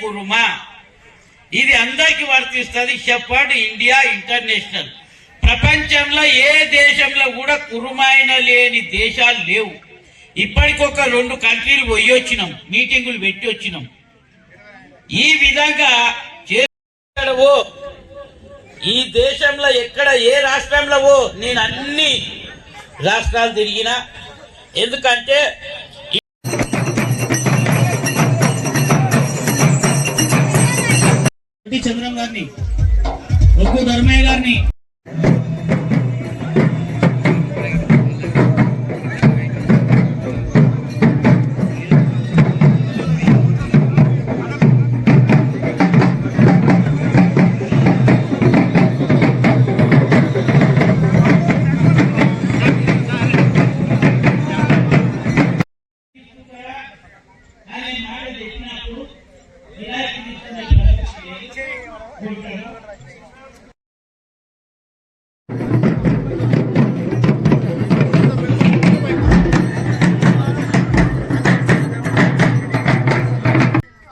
Kurama. ఇది అందరికి వర్తిస్తుంది షెఫర్డ్ ఇండియా ఇంటర్నేషనల్. ప్రపంచంలో ఏ దేశంలో కూడా కురుమాయన లేని దేశాలు లేవు. ఇప్పటికొక రెండు కంట్రీలు పోయి వచ్చినాం మీటింగులు పెట్టి వచ్చినాం. ఈ విధంగా చేస్తాడవో? ఈ దేశంలో ఎక్కడ ఏ రాష్ట్రంలో నేను అన్ని రాష్ట్రాలు తిరిగినా. ఎందుకంటే చంద్రం గారిని ఒగ్గు ధర్మయ్య గారిని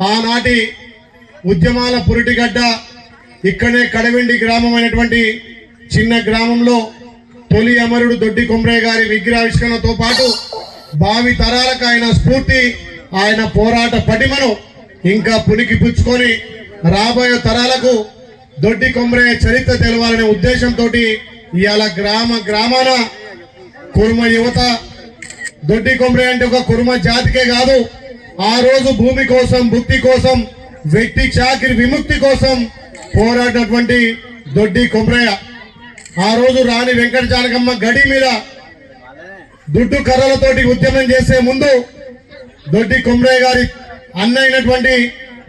ఆనాటి ఉద్యమాల పురిటిగడ్డ ఇక్కడే కడవెండి గ్రామం అయినటువంటి చిన్న గ్రామంలో తొలి అమరుడు దొడ్డి కొమ్రే గారి విగ్రహావిష్కరణతో పాటు భావి తరాలకు ఆయన స్ఫూర్తి ఆయన పోరాట పటిమను ఇంకా పునికి పుచ్చుకొని రాబోయే తరాలకు దొడ్డి కొమ్మరే చరిత్ర తెలవాలనే ఉద్దేశంతో ఇవాళ గ్రామ గ్రామాన కుర్మ యువత దొడ్డి కొమ్మరే అంటే ఒక కుర్మ జాతికే కాదు. ఆ రోజు భూమి కోసం భుక్తి కోసం వ్యక్తి చాకిరి విముక్తి కోసం పోరాడినటువంటి దొడ్డి కొమ్మరయ్య ఆ రోజు రాణి వెంకట జానకమ్మ గడి మీద దుడ్డు కర్రలతోటి ఉద్యమం చేసే ముందు దొడ్డి కొమ్మరయ్య గారి అన్న అయినటువంటి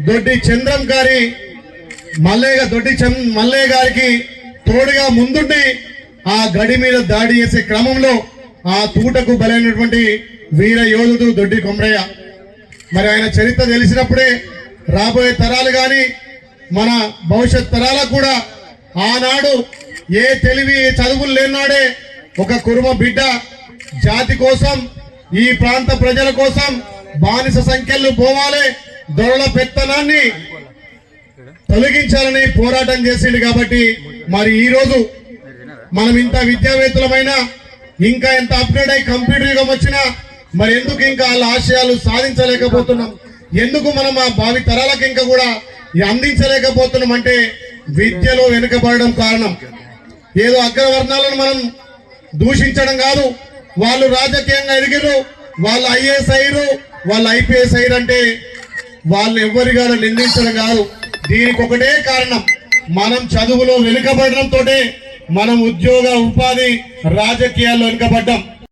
దొడ్డి చంద్రం గారి మల్లయ్య దొడ్డి చం- మల్లయ్య గారికి తోడుగా ముందుండి ఆ గడి మీద దాడి చేసే క్రమంలో ఆ తూటకు బలైనటువంటి వీర యోధుడు దొడ్డి కొమ్రయ్య. మరి ఆయన చరిత్ర తెలిసినప్పుడే రాబోయే తరాలు కానీ మన భవిష్యత్ తరాలకు కూడా ఆనాడు ఏ తెలివి ఏ చదువులు లేనాడే ఒక కురుమ బిడ్డ జాతి కోసం ఈ ప్రాంత ప్రజల కోసం బానిస సంఖ్యలు పోవాలి దొరల పెత్తనాన్ని తొలగించాలని పోరాటం చేసిండు కాబట్టి మరి ఈ రోజు మనం ఇంత విద్యావేత్తలమైన ఇంకా ఎంత అప్గ్రేడ్ అయి కంప్యూటర్ యుగం వచ్చినా మరి ఎందుకు ఇంకా వాళ్ళ ఆశయాలు సాధించలేకపోతున్నాం? ఎందుకు మనం ఆ భావి తరాలకు ఇంకా కూడా అందించలేకపోతున్నాం అంటే విద్యలో వెనుకబడడం కారణం. ఏదో అగ్రవర్ణాలను మనం దూషించడం కాదు. వాళ్ళు రాజకీయంగా ఎదిగిరు వాళ్ళు ఐఏఎస్ అయ్యారు వాళ్ళు ఐపీఎస్ అయ్యారు అంటే వాళ్ళు ఎవరిగా నిందించడం కాదు. దీనికి ఒకటే కారణం. మనం చదువులో వెనుకబడడంతో మనం ఉద్యోగ ఉపాధి రాజకీయాల్లో వెనుకబడ్డాం.